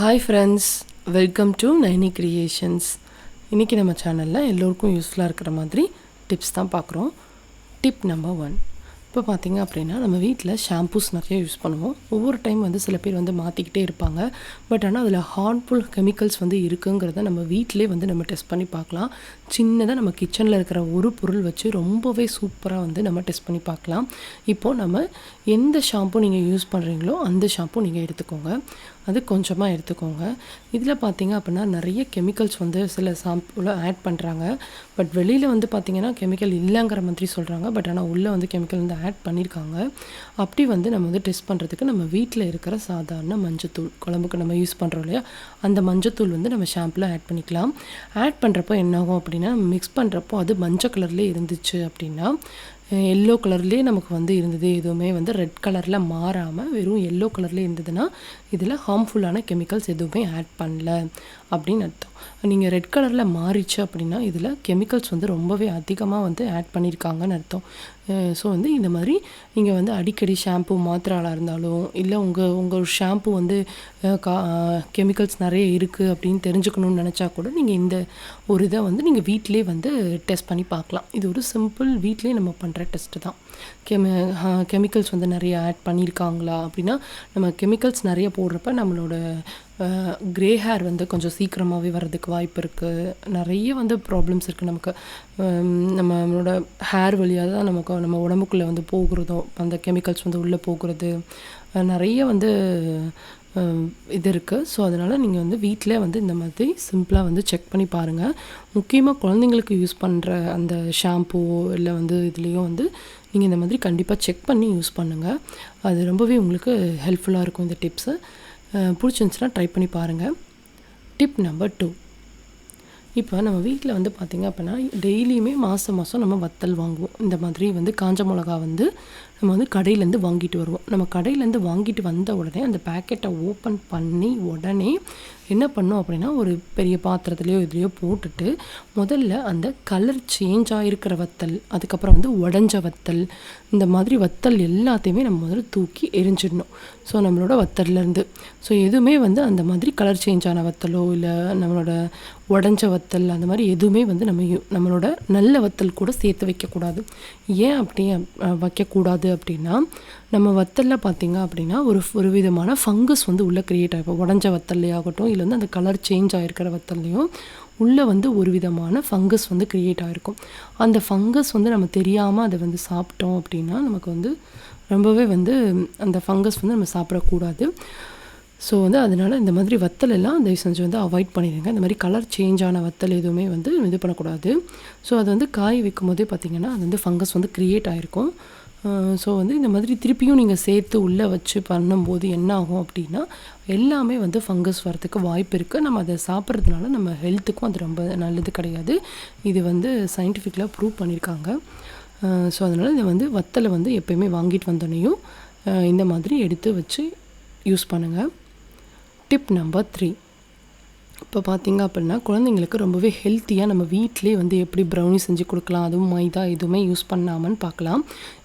Hi friends welcome to Naini creations இன்றைக்கி நம்ம சேனலில் எல்லோருக்கும் யூஸ்ஃபுல்லாக இருக்கிற மாதிரி டிப்ஸ் தான் பார்க்குறோம். டிப் நம்பர் ஒன் இப்போ பார்த்தீங்க அப்படின்னா நம்ம வீட்டில் ஷாம்பூஸ் நிறைய யூஸ் பண்ணுவோம். ஒவ்வொரு டைம் வந்து சில பேர் வந்து மாற்றிக்கிட்டே இருப்பாங்க. பட் ஆனால் அதில் ஹார்ம்ஃபுல் கெமிக்கல்ஸ் வந்து இருக்குங்கிறத நம்ம வீட்டிலே வந்து நம்ம டெஸ்ட் பண்ணி பார்க்கலாம். சின்னதாக நம்ம கிச்சனில் இருக்கிற ஒரு பொருள் வச்சு ரொம்பவே சூப்பராக வந்து நம்ம டெஸ்ட் பண்ணி பார்க்கலாம். இப்போது நம்ம எந்த ஷாம்பு நீங்கள் யூஸ் பண்ணுறீங்களோ அந்த ஷாம்பு நீங்கள் எடுத்துக்கோங்க. அது கொஞ்சமாக எடுத்துக்கோங்க. இதில் பார்த்தீங்க அப்படின்னா நிறைய கெமிக்கல்ஸ் வந்து சில சாம்பிளில் ஆட் பண்ணுறாங்க பட் வெளியில் வந்து பார்த்தீங்கன்னா கெமிக்கல் இல்லைங்கிற மாதிரி சொல்கிறாங்க பட் ஆனால் உள்ளே வந்து கெமிக்கல் வந்து ஆட் பண்ணியிருக்காங்க அப்படி வந்து நம்ம வந்து டெஸ்ட் பண்ணுறதுக்கு நம்ம வீட்டில் இருக்கிற சாதாரண மஞ்சத்தூள் குழம்புக்கு நம்ம யூஸ் பண்ணுறோம் இல்லையா? அந்த மஞ்சத்தூள் வந்து நம்ம ஷாம்பில் ஆட் பண்ணிக்கலாம். ஆட் பண்ணுறப்போ என்னாகும் அப்படின்னா மிக்ஸ் பண்ணுறப்போ அது மஞ்சள் கலர்லேயே இருந்துச்சு அப்படின்னா எல்லோ கலர்லேயே நமக்கு வந்து இருந்தது. எதுவுமே வந்து ரெட் கலரில் மாறாமல் வெறும் எல்லோ கலர்லேயே இருந்ததுன்னா இதில் ஹார்ம்ஃபுல்லான கெமிக்கல்ஸ் எதுவுமே ஆட் பண்ணல அப்படின்னு அர்த்தம். நீங்கள் ரெட் கலரில் மாறிச்சு அப்படின்னா இதில் கெமிக்கல்ஸ் வந்து ரொம்பவே அதிகமாக வந்து ஆட் பண்ணியிருக்காங்கன்னு அர்த்தம். ஸோ வந்து இந்த மாதிரி நீங்கள் வந்து அடிக்கடி ஷாம்பு மாத்திராளாக இருந்தாலும் இல்லை உங்கள் உங்கள் ஷாம்பு வந்து கா கெமிக்கல்ஸ் நிறைய இருக்குது அப்படின்னு தெரிஞ்சுக்கணும்னு நினச்சா கூட நீங்கள் இந்த ஒரு இதை வந்து நீங்கள் வீட்டிலே வந்து டெஸ்ட் பண்ணி பார்க்கலாம். இது ஒரு சிம்பிள் வீட்டிலே நம்ம பண்ணுற டெஸ்ட்டு தான். கெமி கெமிக்கல்ஸ் வந்து நிறைய ஆட் பண்ணியிருக்காங்களா அப்படின்னா நம்ம கெமிக்கல்ஸ் நிறைய போடுறப்ப நம்மளோட க்ரே ஹேர் வந்து கொஞ்சம் சீக்கிரமாகவே வர்றதுக்கு வாய்ப்பு இருக்குது நிறைய வந்து ப்ராப்ளம்ஸ் இருக்குது நமக்கு. நம்மளோட ஹேர் வழியாக தான் நமக்கு நம்ம உடம்புக்குள்ளே வந்து போகிறதும் அந்த கெமிக்கல்ஸ் வந்து உள்ளே போகிறது நிறைய வந்து இது இருக்குது ஸோ அதனால் நீங்கள் வந்து வீட்டிலே வந்து இந்த மாதிரி சிம்பிளாக வந்து செக் பண்ணி பாருங்கள் முக்கியமாக குழந்தைங்களுக்கு யூஸ் பண்ணுற அந்த ஷாம்பூ இல்லை வந்து இதுலேயும் வந்து நீங்கள் இந்த மாதிரி கண்டிப்பாக செக் பண்ணி யூஸ் பண்ணுங்கள் அது ரொம்பவே உங்களுக்கு ஹெல்ப்ஃபுல்லாக இருக்கும் இந்த டிப்ஸு பிடிச்சிருந்துச்சுன்னா ட்ரை பண்ணி பாருங்கள் டிப் நம்பர் டூ இப்போ நம்ம வீட்டில் வந்து பார்த்திங்க அப்படின்னா டெய்லியுமே மாதம் மாதம் நம்ம வத்தல் வாங்குவோம். இந்த மாதிரி வந்து காஞ்ச மிளகா வந்து நம்ம வந்து கடையிலேருந்து வாங்கிட்டு வருவோம். நம்ம கடையிலேருந்து வாங்கிட்டு வந்த உடனே அந்த பேக்கெட்டை ஓப்பன் பண்ணி உடனே என்ன பண்ணோம் அப்படின்னா ஒரு பெரிய பாத்திரத்துலேயோ இதுலையோ போட்டுட்டு முதல்ல அந்த கலர் சேஞ்ச் ஆகிருக்கிற வத்தல் அதுக்கப்புறம் வந்து உடஞ்ச வத்தல் இந்த மாதிரி வத்தல் எல்லாத்தையுமே நம்ம முதல்ல தூக்கி எரிஞ்சிடணும். ஸோ நம்மளோட வத்தல்லேருந்து. ஸோ எதுவுமே வந்து அந்த மாதிரி கலர் சேஞ்ச் ஆன வத்தலோ இல்லை நம்மளோட உடஞ்ச வத்தல் அந்த மாதிரி எதுவுமே வந்து நம்ம நம்மளோட நல்ல வத்தல் கூட சேர்த்து வைக்கக்கூடாது. ஏன் அப்படி வைக்கக்கூடாது அப்படின்னா நம்ம வத்தலில் பார்த்திங்க அப்படின்னா ஒரு ஒரு விதமான ஃபங்கஸ் வந்து உள்ளே க்ரியேட் ஆகிருக்கும் உடஞ்ச வத்தல்லையாகட்டும் இல்லை வந்து அந்த கலர் சேஞ்ச் ஆகிருக்கிற வத்தல்லையும் உள்ளே வந்து ஒரு விதமான ஃபங்கஸ் வந்து க்ரியேட் ஆகிருக்கும் அந்த ஃபங்கஸ் வந்து நம்ம தெரியாமல் அதை வந்து சாப்பிட்டோம் அப்படின்னா நமக்கு வந்து ரொம்பவே வந்து அந்த ஃபங்கஸ் வந்து நம்ம சாப்பிடக்கூடாது. ஸோ வந்து அதனால் இந்த மாதிரி வத்தல் எல்லாம் தயவு செஞ்சு வந்து அவாய்ட் பண்ணிடுங்க. இந்த மாதிரி கலர் சேஞ்ச் ஆன வத்தல் எதுவுமே வந்து இது பண்ணக்கூடாது. ஸோ அது வந்து காய் வைக்கும் போதே பார்த்திங்கன்னா அது வந்து ஃபங்கஸ் வந்து க்ரியேட் ஆகிருக்கும் ஸோ வந்து இந்த மாதிரி திருப்பியும் நீங்கள் சேர்த்து உள்ளே வச்சு பண்ணும்போது என்ன ஆகும் அப்படின்னா எல்லாமே வந்து ஃபங்கஸ் வரதுக்கு வாய்ப்பு இருக்குது நம்ம அதை சாப்பிட்றதுனால நம்ம ஹெல்த்துக்கும் அது ரொம்ப நல்லது கிடையாது. இது வந்து சயின்டிஃபிக்கலாக ப்ரூவ் பண்ணியிருக்காங்க ஸோ அதனால் இதை வந்து வத்தலை வந்து எப்போயுமே வாங்கிட்டு வந்தோடனையும் இந்த மாதிரி எடுத்து வச்சு யூஸ் பண்ணுங்கள் டிப் நம்பர் த்ரீ இப்போ பார்த்தீங்க அப்படின்னா குழந்தைங்களுக்கு ரொம்பவே ஹெல்த்தியாக நம்ம வீட்டிலே வந்து எப்படி ப்ரௌனி செஞ்சு கொடுக்கலாம் அதுவும் மைதா எதுவுமே யூஸ் பண்ணாமன்னு பார்க்கலாம்.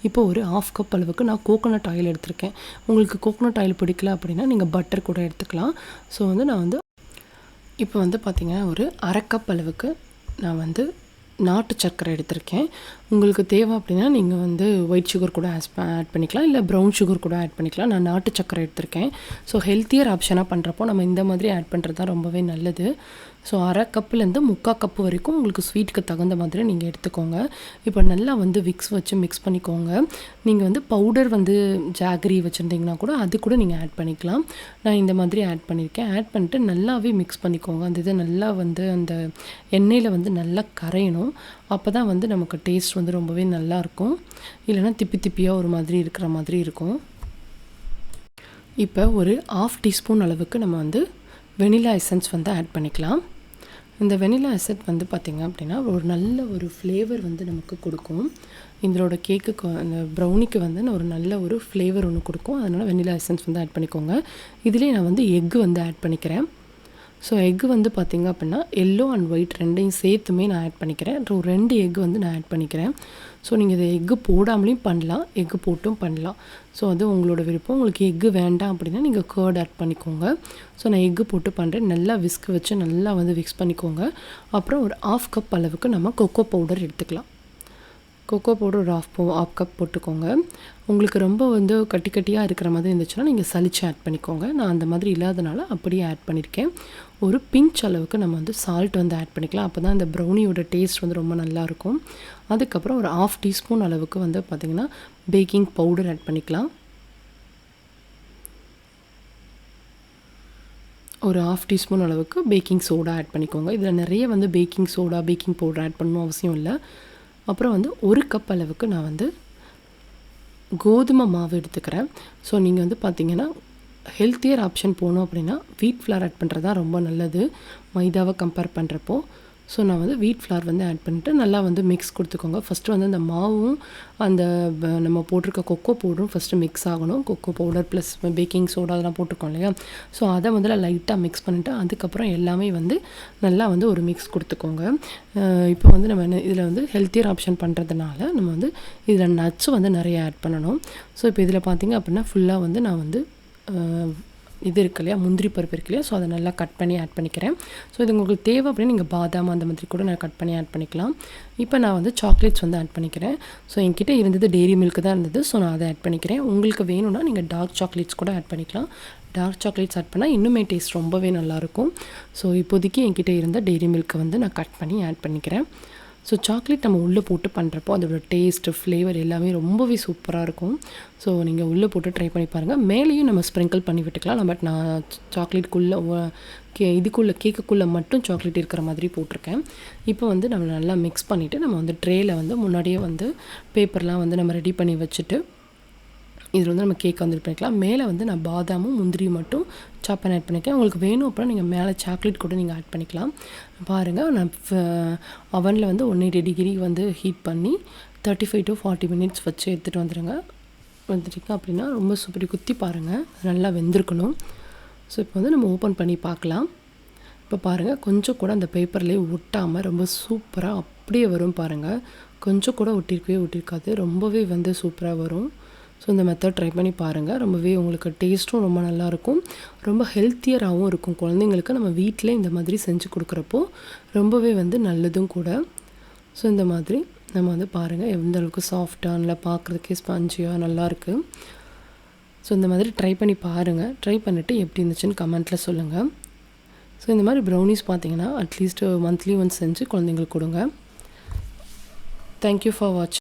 இப்போ ஒரு ஆஃப் கப் அளவுக்கு நான் கோகோனட் ஆயில் எடுத்திருக்கேன். உங்களுக்கு கோகோனட் ஆயில் பிடிக்கல அப்படின்னா நீங்கள் பட்டர் கூட எடுத்துக்கலாம். ஸோ வந்து நான் வந்து இப்போ வந்து பார்த்திங்கன்னா ஒரு அரை கப் அளவுக்கு நான் வந்து நாட்டு சர்க்கரை எடுத்திருக்கேன். உங்களுக்கு தேவை அப்படின்னா நீங்கள் வந்து ஒயிட் சுகர் கூட ஆஸ் ஆட் பண்ணிக்கலாம். இல்லை ப்ரௌன் சுகர் கூட ஆட் பண்ணிக்கலாம். நான் நாட்டு சக்கரை எடுத்திருக்கேன். ஸோ ஹெல்த்தியர் ஆப்ஷனாக பண்ணுறப்போ நம்ம இந்த மாதிரி ஆட் பண்ணுறது தான் ரொம்பவே நல்லது. ஸோ அரை கப்புலேருந்து முக்கால் கப்பு வரைக்கும் உங்களுக்கு ஸ்வீட்டுக்கு தகுந்த மாதிரி நீங்கள் எடுத்துக்கோங்க. இப்போ நல்லா வந்து விக்ஸ் வச்சு மிக்ஸ் பண்ணிக்கோங்க. நீங்கள் வந்து பவுடர் வந்து ஜாகரி வச்சுருந்தீங்கன்னா கூட அது கூட நீங்கள் ஆட் பண்ணிக்கலாம். நான் இந்த மாதிரி ஆட் பண்ணியிருக்கேன் ஆட் பண்ணிட்டு நல்லாவே மிக்ஸ் பண்ணிக்கோங்க. அந்த இதை நல்லா வந்து அந்த எண்ணெயில் வந்து நல்லா கரையணும். அப்போ தான் வந்து நமக்கு டேஸ்ட் வந்து ரொம்பவே நல்லாயிருக்கும் இல்லைனா திப்பி திப்பியாக ஒரு மாதிரி இருக்கிற மாதிரி இருக்கும். இப்போ ஒரு ஆஃப் டீஸ்பூன் அளவுக்கு நம்ம வந்து வெனிலா எசன்ஸ் வந்து ஆட் பண்ணிக்கலாம். இந்த வெனிலா எசட் வந்து பார்த்திங்க அப்படின்னா ஒரு நல்ல ஒரு ஃப்ளேவர் வந்து நமக்கு கொடுக்கும். இதோட கேக்குக்கு அந்த ப்ரௌனிக்கு வந்து ஒரு நல்ல ஒரு ஃப்ளேவர் ஒன்று கொடுக்கும். அதனால் வெனிலா எசன்ஸ் வந்து ஆட் பண்ணிக்கோங்க. இதுலேயே நான் வந்து எக்கு வந்து ஆட் பண்ணிக்கிறேன். ஸோ எக்கு வந்து பார்த்திங்க அப்படின்னா எல்லோ அண்ட் ஒயிட் ரெண்டையும் சேர்த்துமே நான் ஆட் பண்ணிக்கிறேன். ஒரு ரெண்டு எக்கு வந்து நான் ஆட் பண்ணிக்கிறேன். ஸோ நீங்கள் இதை எக்கு போடாமலையும் பண்ணலாம். எக்கு போட்டும் பண்ணலாம். ஸோ அது உங்களோட விருப்பம். உங்களுக்கு எக்கு வேண்டாம் அப்படின்னா நீங்கள் கேர்ட் ஆட் பண்ணிக்கோங்க. ஸோ நான் எக்கு போட்டு பண்ணுறேன் நல்லா விஸ்க் வச்சு நல்லா வந்து விக்ஸ் பண்ணிக்கோங்க. அப்புறம் ஒரு ஆஃப் கப் அளவுக்கு நம்ம கொக்கோ பவுடர் எடுத்துக்கலாம். கொக்கோ பவுடர் ஒரு ஆஃப் ஆஃப் கப் போட்டுக்கோங்க. உங்களுக்கு ரொம்ப வந்து கட்டி கட்டியாக இருக்கிற மாதிரி இருந்துச்சுன்னா நீங்கள் சளிச்சு ஆட் பண்ணிக்கோங்க. நான் அந்த மாதிரி இல்லாதனால அப்படியே ஆட் பண்ணியிருக்கேன் ஒரு பிஞ்ச் அளவுக்கு நம்ம வந்து சால்ட் வந்து ஆட் பண்ணிக்கலாம். அப்போ தான் அந்த ப்ரௌனியோட டேஸ்ட் வந்து ரொம்ப நல்லாயிருக்கும் அதுக்கப்புறம் ஒரு ஆஃப் டீஸ்பூன் அளவுக்கு வந்து பார்த்திங்கன்னா பேக்கிங் பவுடர் ஆட் பண்ணிக்கலாம். ஒரு ஆஃப் டீஸ்பூன் அளவுக்கு பேக்கிங் சோடா ஆட் பண்ணிக்கோங்க. இதில் நிறைய வந்து baking soda baking powder add பண்ணணும் அவசியம் இல்லை. அப்புறம் வந்து ஒரு கப் அளவுக்கு நான் வந்து கோதுமை மாவு எடுத்துக்கிறேன். ஸோ நீங்கள் வந்து பார்த்தீங்கன்னா ஹெல்த்தியர் ஆப்ஷன் போனோம் அப்படின்னா வீட் ஃப்ளார் ஆட் பண்ணுறது தான் ரொம்ப நல்லது. மைதாவை கம்பேர் பண்ணுறப்போ ஸோ நான் வந்து வீட் ஃப்ளார் வந்து ஆட் பண்ணிட்டு நல்லா வந்து மிக்ஸ் கொடுத்துக்கோங்க. ஃபஸ்ட்டு வந்து அந்த மாவும் அந்த நம்ம போட்டிருக்க கொக்கோ பவுடரும் ஃபஸ்ட்டு மிக்ஸ் ஆகணும். Cocoa powder plus baking soda அதெல்லாம் போட்டிருக்கோம் இல்லையா? ஸோ அதை முதல்ல லைட்டாக மிக்ஸ் பண்ணிவிட்டு அதுக்கப்புறம் எல்லாமே வந்து நல்லா வந்து ஒரு மிக்ஸ் கொடுத்துக்கோங்க. இப்போ வந்து நம்ம இதில் வந்து ஹெல்த்தியர் ஆப்ஷன் பண்ணுறதுனால நம்ம வந்து இதில் நட்ஸும் வந்து நிறைய ஆட் பண்ணணும். ஸோ இப்போ இதில் பார்த்திங்க அப்படின்னா ஃபுல்லாக வந்து நான் வந்து இது இருக்கு இல்லையா? முந்திரி பருப்பு இருக்கு இல்லையா? ஸோ அதை நல்லா கட் பண்ணி ஆட் பண்ணிக்கிறேன். ஸோ இது உங்களுக்கு தேவை அப்படின்னு நீங்கள் பாதாம் அந்த மாதிரி கூட நான் கட் பண்ணி ஆட் பண்ணிக்கலாம். இப்போ நான் வந்து சாக்லேட்ஸ் வந்து ஆட் பண்ணிக்கிறேன். ஸோ என்கிட்ட இருந்தது டெய்ரி மில்க் தான் இருந்தது. ஸோ நான் அதை ஆட் பண்ணிக்கிறேன். உங்களுக்கு வேணும்னா நீங்கள் டார்க் சாக்லேட்ஸ் கூட ஆட் பண்ணிக்கலாம். டார்க் சாக்லேட்ஸ் ஆட் பண்ணால் இன்னுமே டேஸ்ட் ரொம்பவே நல்லாயிருக்கும் ஸோ இப்போதைக்கு என்கிட்ட இருந்த டெய்ரி மில்க்கை வந்து நான் கட் பண்ணி ஆட் பண்ணிக்கிறேன். ஸோ சாக்லேட் நம்ம உள்ளே போட்டு பண்ணுறப்போ அதோட டேஸ்ட்டு ஃப்ளேவர் எல்லாமே ரொம்பவே சூப்பராக இருக்கும். ஸோ நீங்கள் உள்ளே போட்டு ட்ரை பண்ணி பாருங்கள் மேலேயும் நம்ம ஸ்ப்ரிங்கிள் பண்ணி விட்டுக்கலாம். பட் நான் சாக்லேட்டுக்குள்ளே கே இதுக்குள்ளே கேக்குக்குள்ளே மட்டும் சாக்லேட் இருக்கிற மாதிரி போட்டிருக்கேன். இப்போ வந்து நம்ம நல்லா மிக்ஸ் பண்ணிவிட்டு நம்ம வந்து ட்ரேயில் வந்து முன்னாடியே வந்து பேப்பர்லாம் வந்து நம்ம ரெடி பண்ணி வச்சுட்டு இதில் வந்து நம்ம கேக் வந்து பண்ணிக்கலாம். மேலே வந்து நான் பாதாமும் முந்திரியும் மட்டும் சாப் பண்ணி ஆட் பண்ணிக்கிறேன். உங்களுக்கு வேணும் அப்புறம் நீங்கள் மேலே சாக்லேட் கூட நீங்கள் ஆட் பண்ணிக்கலாம். பாருங்கள் நான் அவனில் வந்து ஒன் எயிட்டி டிகிரி வந்து ஹீட் பண்ணி thirty five to forty minutes வச்சு எடுத்துகிட்டு வந்துடுங்க வந்துட்டீங்க அப்படின்னா ரொம்ப சூப்பர் குத்தி பாருங்கள் நல்லா வெந்திருக்கணும். ஸோ இப்போ வந்து நம்ம ஓப்பன் பண்ணி பார்க்கலாம். இப்போ பாருங்கள் கொஞ்சம் கூட அந்த பேப்பர்லேயே ஒட்டாமல் ரொம்ப சூப்பராக அப்படியே வரும் பாருங்கள் கொஞ்சம் கூட ஒட்டிருக்கவே ஒட்டிருக்காது. ரொம்பவே வந்து சூப்பராக வரும். ஸோ இந்த மெத்தட் ட்ரை பண்ணி பாருங்கள் ரொம்பவே உங்களுக்கு டேஸ்ட்டும் ரொம்ப நல்லாயிருக்கும் ரொம்ப ஹெல்த்தியராகவும் இருக்கும். குழந்தைங்களுக்கு நம்ம வீட்டிலே இந்த மாதிரி செஞ்சு கொடுக்குறப்போ ரொம்பவே வந்து நல்லதும் கூட. ஸோ இந்த மாதிரி நம்ம வந்து பாருங்கள் எந்த அளவுக்கு சாஃப்டாக நல்லா பார்க்குறதுக்கே ஸ்பாஞ்சியாக நல்லாயிருக்கு ஸோ இந்த மாதிரி ட்ரை பண்ணி பாருங்கள் ட்ரை பண்ணிவிட்டு எப்படி இருந்துச்சுன்னு கமெண்ட்டில் சொல்லுங்கள் ஸோ இந்த மாதிரி ப்ரௌனிஸ் பார்த்தீங்கன்னா அட்லீஸ்ட் மந்த்லி ஒன்ஸ் செஞ்சு குழந்தைங்களுக்கு கொடுங்க. தேங்க்யூ ஃபார் வாட்சிங்